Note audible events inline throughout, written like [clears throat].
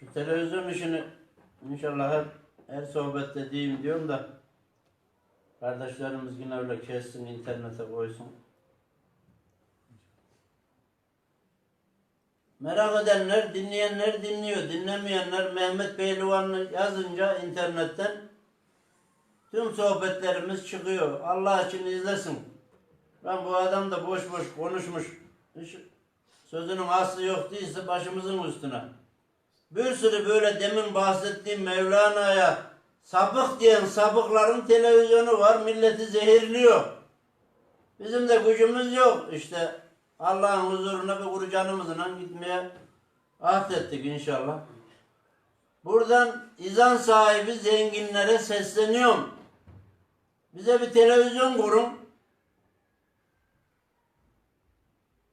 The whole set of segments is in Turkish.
Şu televizyon işini inşallah her, her sohbette diyeyim diyorum da kardeşlerimiz yine öyle kessin internete koysun. Merak edenler, dinleyenler dinliyor. Dinlemeyenler Mehmet Pehlivan'ı yazınca internetten tüm sohbetlerimiz çıkıyor. Allah için izlesin. Ben bu adam da boş boş konuşmuş. Hiç sözünün aslı yok değilse başımızın üstüne. Bir sürü böyle demin bahsettiğim Mevlana'ya sapık diyen sapıkların televizyonu var. Milleti zehirliyor. Bizim de gücümüz yok. İşte Allah'ın huzuruna bir kuru canımızla gitmeye ahdettik inşallah. Buradan izan sahibi zenginlere sesleniyorum. Bize bir televizyon kurun.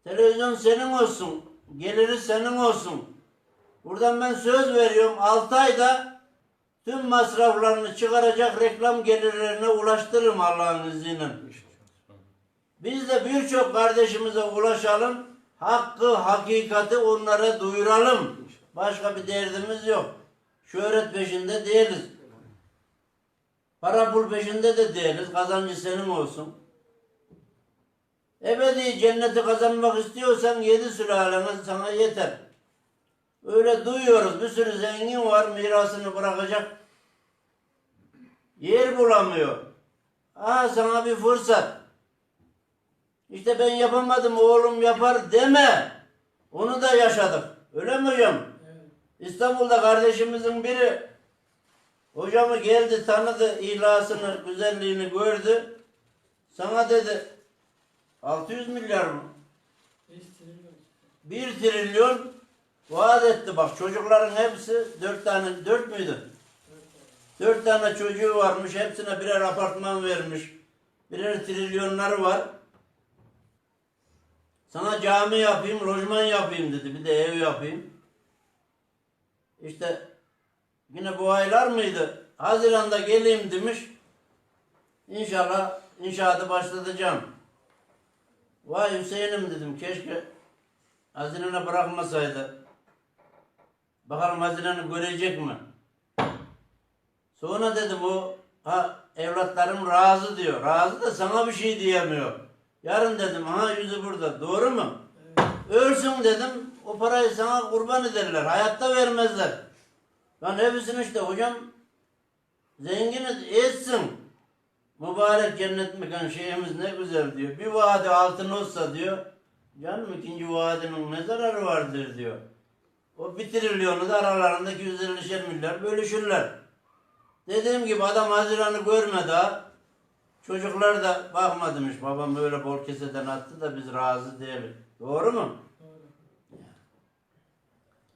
Televizyon senin olsun. Geliri senin olsun. Buradan ben söz veriyorum. 6 ayda tüm masraflarını çıkaracak reklam gelirlerine ulaştırırım Allah'ın izniyle. Biz de birçok kardeşimize ulaşalım. Hakkı, hakikati onlara duyuralım. Başka bir derdimiz yok. Şöhret peşinde değiliz. Para pul peşinde de değiliz. Kazancı senin olsun. Ebedi cenneti kazanmak istiyorsan yedi sülaleniz sana yeter. Öyle duyuyoruz. Bir sürü zengin var mirasını bırakacak. Yer bulamıyor. Aha sana bir fırsat. İşte ben yapamadım oğlum yapar deme. Onu da yaşadık. Öyle mi hocam? İstanbul'da kardeşimizin biri hocamı geldi tanıdı ihlasını, güzelliğini gördü. Sana dedi 600 milyar mı? 1 trilyon vaat etti bak çocukların hepsi 4 tane 4 müydü? 4 tane çocuğu varmış hepsine birer apartman vermiş. Birer trilyonları var. Sana cami yapayım, lojman yapayım dedi. Bir de ev yapayım. İşte yine bu aylar mıydı? Haziranda geleyim demiş. İnşallah inşaatı başlatacağım. Vay Hüseyin'im dedim keşke Haziran'a bırakmasaydı. Bakalım Haziran'ı görecek mi? Sonra dedim o ha evlatlarım razı diyor. Razı da sana bir şey diyemiyor. Yarın dedim ha yüzü burada. Doğru mu? Ölsün dedim. O parayı sana kurban ederler. Hayatta vermezler. Ben hepsini işte hocam zengin etsin. Mübarek cennet mekan şeyimiz ne güzel diyor. Bir vadi altın olsa diyor. Canım ikinci vadinin ne zararı vardır diyor. O bir trilyonu da aralarındaki 150'şer milyar bölüşürler. Dediğim gibi adam Haziran'ı görmedi ha. Çocuklar da bakma demiş. Babam böyle bol keseden attı da biz razı değiliz. Doğru mu?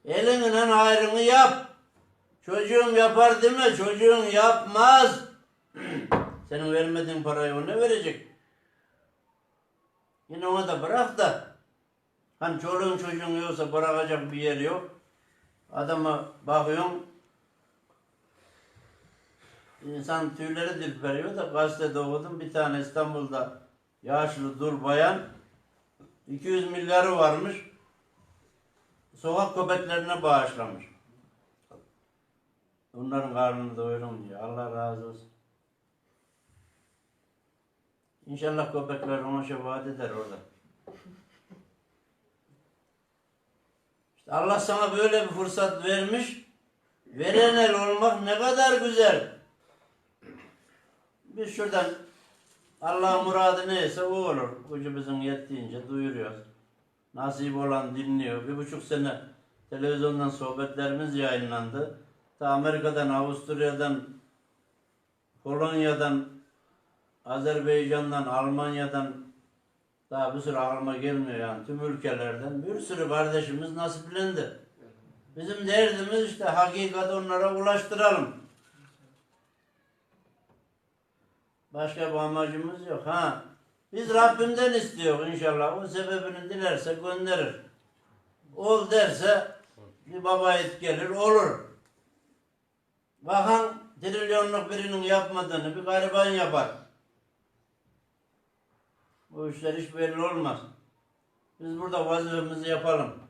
Elinin en hayrını yap. Çocuğum yapar deme. Çocuğun yapmaz. [clears throat] Senin vermediğin parayı o ne verecek? Yine ona da bırak da. Hani çoluğun çocuğun yoksa bırakacak bir yer yok. Adama bakıyorsun. İnsan tüyleri dürperiyor da gazetede okudum. Bir tane İstanbul'da yaşlı dul bayan 200 milyarı varmış. Sokak köpeklerine bağışlamış. Onların karnını doyurun diyor. Allah razı olsun. İnşallah köpekler ona şefaat eder orada. İşte Allah sana böyle bir fırsat vermiş. Veren el olmak ne kadar güzel. Biz şuradan Allah muradı neyse o olur. Gücümüzün yettiğince duyuruyoruz. Nasip olan dinliyor. Bir buçuk sene televizyondan sohbetlerimiz yayınlandı. Ta Amerika'dan, Avusturya'dan, Polonya'dan, Azerbaycan'dan, Almanya'dan daha bir sürü aklıma gelmiyor yani tüm ülkelerden bir sürü kardeşimiz nasiplendi. Bizim derdimiz işte hakikati onlara ulaştıralım. Başka bir amacımız yok. Ha, biz Rabbimden istiyor inşallah. O sebebini dilerse gönderir. Ol derse bir baba et gelir olur. Bakan trilyonluk birinin yapmadığını bir gariban yapar. Bu işler hiç belli olmaz. Biz burada vazifemizi yapalım.